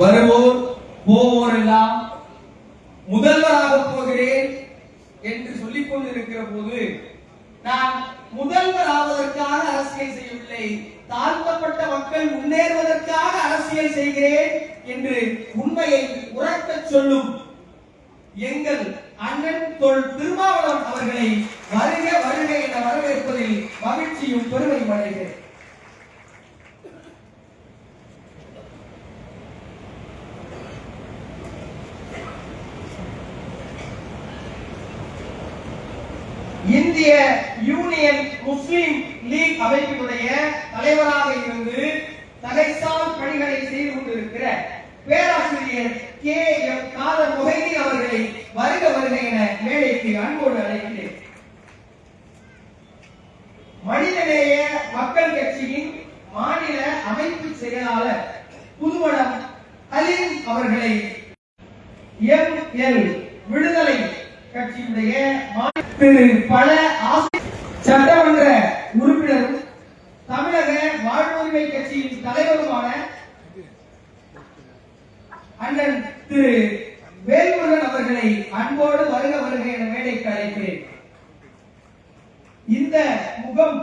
வருவோர் போவோர் எல்லாம் முதல்வராக போகிறேன் என்று சொல்லிக் கொண்டிருக்கிற போது நான் முதல்வர் ஆவதற்காக அரசியல் செய்யவில்லை. தாழ்த்தப்பட்ட மக்கள் முன்னேறுவதற்காக அரசியல் செய்கிறேன் என்று உண்மையை உறக்கச் சொல்லும் எங்கள் அண்ணன் தொல் திருமாவளவன் அவர்களை வருக வருக என வரவேற்பதில் மகிழ்ச்சியும் பெருமையும் அடைகிறேன். இந்திய யூனியன் முஸ்லிம் லீக் அமைப்பினுடைய தலைவராக இருந்து தலைசால் பணிகளை செய்து கொண்டிருக்கிற பேராசிரியர் கே எம் காதர் மொஹைதீன் அவர்களை வருக வருக என மேடைக்கு அன்போடு அழைக்கிறேன். மனிதநேய மக்கள் கட்சியின் மாநில அமைப்பு செயலாளர் புதுவனம் ஹலீம் அவர்களை எம் எல் விடுதலை கட்சியுடைய மாநில திரு பல சட்டமன்ற உறுப்பினரும் தமிழக வாழ்வுரிமை கட்சியின் தலைவருமான அண்ணன் திரு வேல்முருகன் அவர்களை அன்போடு வருக வருக என மேடைக்கு அழைக்கிறேன் இந்த முகம்